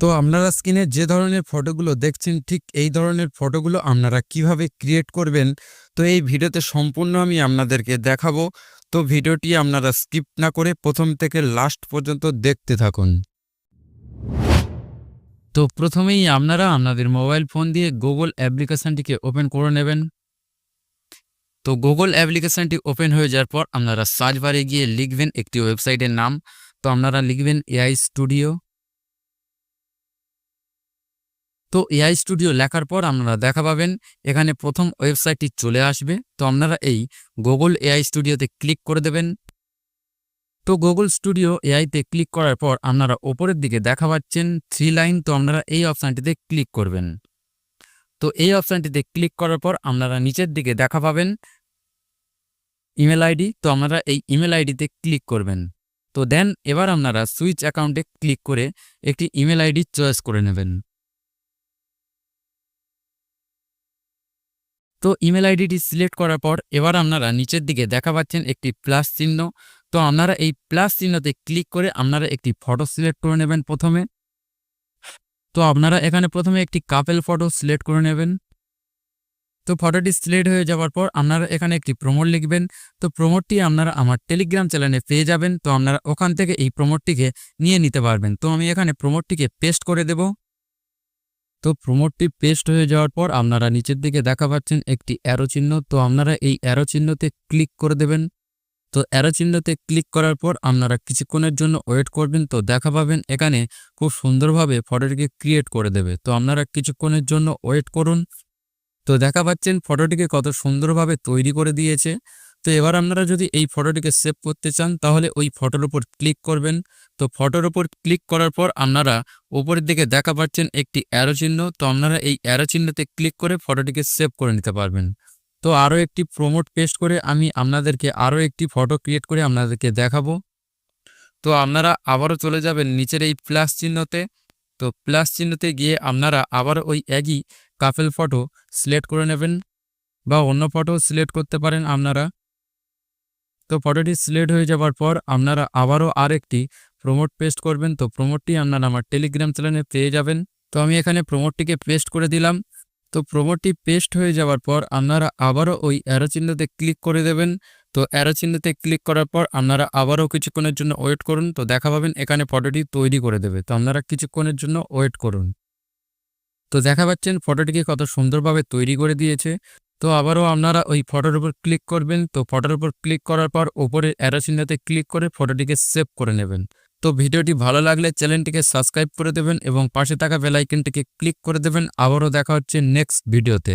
তো আপনারা স্ক্রিনে যে ধরনের ফটোগুলো দেখছেন, ঠিক এই ধরনের ফটোগুলো আপনারা কীভাবে ক্রিয়েট করবেন, তো এই ভিডিওতে সম্পূর্ণ আমি আপনাদেরকে দেখাবো। তো ভিডিওটি আপনারা স্কিপ না করে প্রথম থেকে লাস্ট পর্যন্ত দেখতে থাকুন। তো প্রথমেই আপনারা আপনাদের মোবাইল ফোন দিয়ে গুগল অ্যাপ্লিকেশানটিকে ওপেন করে নেবেন। তো গুগল অ্যাপ্লিকেশনটি ওপেন হয়ে যাওয়ার পর আপনারা সার্চ বারে গিয়ে লিখবেন একটি ওয়েবসাইটের নাম। তো আপনারা লিখবেন এআই স্টুডিও তো এআই স্টুডিও লেখার পর আপনারা দেখা পাবেন, এখানে প্রথম ওয়েবসাইটটি চলে আসবে। তো আপনারা এই গুগল এআই স্টুডিওতে ক্লিক করে দেবেন। তো গুগল স্টুডিও এআইতে ক্লিক করার পর আপনারা ওপরের দিকে দেখা পাচ্ছেন থ্রি লাইন। তো আপনারা এই অপশানটিতে ক্লিক করবেন। তো এই অপশানটিতে ক্লিক করার পর আপনারা নিচের দিকে দেখা পাবেন ইমেল আইডি। তো আপনারা এই ইমেল আইডিতে ক্লিক করবেন। তো দেন এবার আপনারা সুইচ অ্যাকাউন্টে ক্লিক করে একটি ইমেল আইডি চয়েস করে নেবেন। তো ইমেল আইডিটি সিলেক্ট করার পর এবার আপনারা নিচের দিকে দেখা পাচ্ছেন একটি প্লাস চিহ্ন। তো আপনারা এই প্লাস চিহ্নতে ক্লিক করে আপনারা একটি ফটো সিলেক্ট করে নেবেন প্রথমে। তো আপনারা এখানে প্রথমে একটি কাপেল ফটো সিলেক্ট করে নেবেন। তো ফটোটি সিলেক্ট হয়ে যাওয়ার পর আপনারা এখানে একটি প্রমোট লিখবেন। তো প্রমোটটি আপনারা আমার টেলিগ্রাম চ্যানেলে পেয়ে যাবেন। তো আপনারা ওখান থেকে এই প্রমোটটিকে নিয়ে নিতে পারবেন। তো আমি এখানে প্রমোটটিকে পেস্ট করে দেব। তো প্রমোটটি পেস্ট হয়ে যাওয়ার পর আপনারা নিচের দিকে দেখা পাচ্ছেন একটি অ্যারো চিহ্ন। তো আপনারা এই অ্যারো চিহ্নতে ক্লিক করে দেবেন। তো অ্যারো চিহ্নতে ক্লিক করার পর আপনারা কিছুক্ষণের জন্য ওয়েট করবেন। তো দেখা পাবেন এখানে খুব সুন্দরভাবে ফটোটিকে ক্রিয়েট করে দেবে। তো আপনারা কিছুক্ষণের জন্য ওয়েট করুন। তো দেখা পাচ্ছেন ফটোটিকে কত সুন্দরভাবে তৈরি করে দিয়েছে। তো এবার আপনারা যদি এই ফটোটিকে সেভ করতে চান, তাহলে ওই ফটোর উপর ক্লিক করবেন। তো ফটোর উপর ক্লিক করার পর আপনারা উপরের দিকে দেখা পাচ্ছেন একটি অ্যারো চিহ্ন। তো আপনারা এই অ্যারো চিহ্নতে ক্লিক করে ফটোটিকে সেভ করে নিতে পারবেন। তো আরও একটি প্রমোট পেস্ট করে আমি আপনাদেরকে আরও একটি ফটো ক্রিয়েট করে আপনাদেরকে দেখাবো। তো আপনারা আবারও চলে যাবেন নিচের এই প্লাস চিহ্নতে। তো প্লাস চিহ্নতে গিয়ে আপনারা আবার ওই একই কাপেল ফটো সিলেক্ট করে নেবেন বা অন্য ফটো সিলেক্ট করতে পারেন আপনারা। তো ফটোটি সিলেক্ট হয়ে যাওয়ার পর আপনারা আবারও আরেকটি প্রমোট পেস্ট করবেন। তো প্রমোটটি আপনারা আমার টেলিগ্রাম চ্যানেলে পেয়ে যাবেন। তো আমি এখানে প্রমোটটিকে পেস্ট করে দিলাম। তো প্রমোটটি পেস্ট হয়ে যাওয়ার পর আপনারা আবারও ওই অ্যারো চিহ্নতে ক্লিক করে দেবেন। তো অ্যারো চিহ্নতে ক্লিক করার পর আপনারা আবারও কিছুক্ষণের জন্য ওয়েট করুন। তো দেখা পাবেন এখানে ফটোটি তৈরি করে দেবে। তো আপনারা কিছুক্ষণের জন্য ওয়েট করুন। তো দেখা পাচ্ছেন ফটোটিকে কত সুন্দরভাবে তৈরি করে দিয়েছে। তো আবারও আপনারা ওই ফটোর উপর ক্লিক করবেন। তো ফটোর উপর ক্লিক করার পর ওপরের অ্যারো চিহ্নতে ক্লিক করে ফটোটিকে সেভ করে নেবেন। তো ভিডিওটি ভালো লাগলে চ্যানেলটিকে সাবস্ক্রাইব করে দেবেন এবং পাশে থাকা বেলাইকনটিকে ক্লিক করে দেবেন। আবারও দেখা হচ্ছে নেক্সট ভিডিওতে।